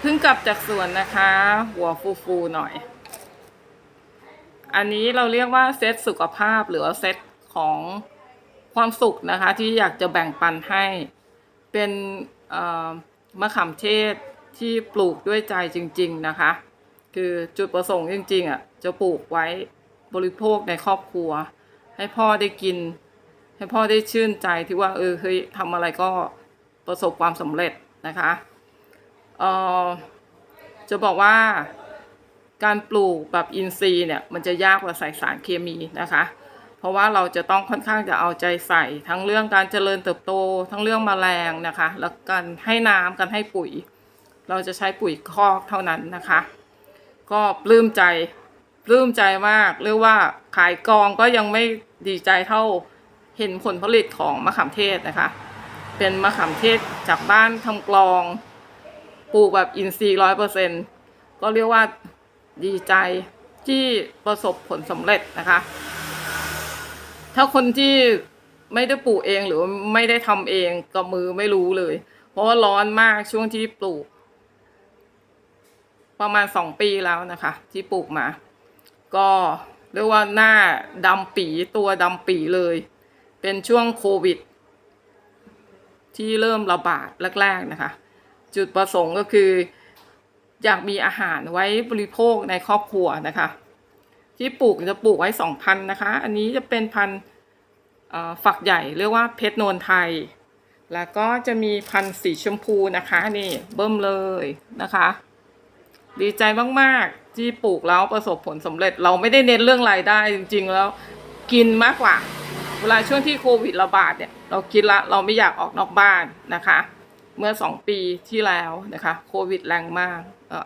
เพิ่งกลับจากสวนนะคะ หัวฟูฟูหน่อย อันนี้เราเรียกว่าเซตสุขภาพหรือว่าเซตของความสุขนะคะ ที่อยากจะแบ่งปันให้เป็นมะขามเทศที่ปลูกด้วยใจจริง ๆนะคะ คือจุดประสงค์จริง ๆอะจะปลูกไว้บริโภคในครอบครัว ให้พ่อได้กิน ให้พ่อได้ชื่นใจที่ว่าเออเฮ้ยทำอะไรก็ประสบความสำเร็จนะคะ เออจะบอกว่าการปลูกแบบอินทรีย์เนี่ยมันจะยากกว่าใส่สารเคมีนะคะ เพราะว่าเราจะต้องค่อนข้างจะเอาใจใส่ ทั้งเรื่องการเจริญเติบโต ทั้งเรื่องแมลงนะคะ แล้วการให้น้ำการให้ปุ๋ย เราจะใช้ปุ๋ยคอกเท่านั้นนะคะ ก็ปลื้มใจปลื้มใจมากเรียกว่าขายกองก็ยังไม่ดีใจเท่าเห็นผลผลิตของมะขามเทศนะคะ เป็นมะขามเทศจากบ้านทำกลอง ปลูกแบบอินทรีย์ร้อยเปอร์เซ็นก็เรียกว่าดีใจที่ประสบผลสำเร็จนะคะ ถ้าคนที่ไม่ได้ปลูกเองหรือไม่ได้ทำเองกับมือไม่รู้เลย เพราะว่าร้อนมากช่วงที่ปลูก ประมาณสองปีแล้วนะคะ ที่ปลูกมา ก็เรียกว่าหน้าดำปีตัวดำปีเลย เป็นช่วงโควิด ที่เริ่มระบาดแรกๆนะคะ จุดประสงค์ก็คือ อยากมีอาหารไว้บริโภคในครอบครัวนะคะ ที่ปลูกจะปลูกไว้สองพันนะคะ อันนี้จะเป็นพันฝักใหญ่เรียกว่าเพชรโนนไทย แล้วก็จะมีพันสีชมพูนะคะนี่เบิ่มเลยนะคะ ดีใจมากๆที่ปลูกแล้วประสบผลสำเร็จ เราไม่ได้เน้นเรื่องรายได้จริงๆแล้วกินมากกว่า เวลาช่วงที่โควิดระบาดเนี่ยเราคิดละเราไม่อยากออกนอกบ้านนะคะ เมื่อสองปีที่แล้วนะคะโควิดแรงมาก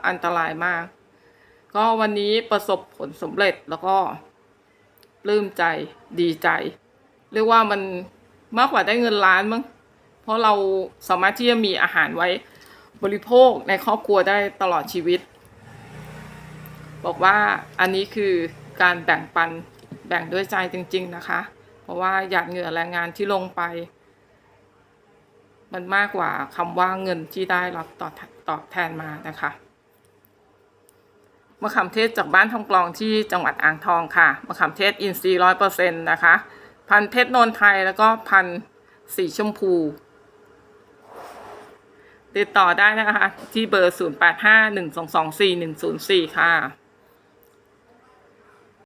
อันตรายมาก ก็วันนี้ประสบผลสำเร็จแล้วก็ปลื้มใจดีใจ เรียกว่ามันมากกว่าได้เงินล้านมั้งเพราะเราสามารถที่จะมีอาหารไว้บริโภคในครอบครัวได้ตลอดชีวิต บอกว่าอันนี้คือการแบ่งปันแบ่งด้วยใจจริง ๆนะคะ เพราะว่าหยาดเหงื่อแรงงานที่ลงไป มันมากกว่าคำว่าเงินที่ได้รับตอบตอบแทนมานะคะมะขามเทศจากบ้านทองกลองที่จังหวัดอ่างทองค่ะมะขามเทศอินทรีย์ร้อยเปอร์เซ็นต์นะคะ พันเพชรโนนไทยแล้วก็พันสีชมพู ติดต่อได้นะคะ ที่เบอร์ 0851224104 ค่ะ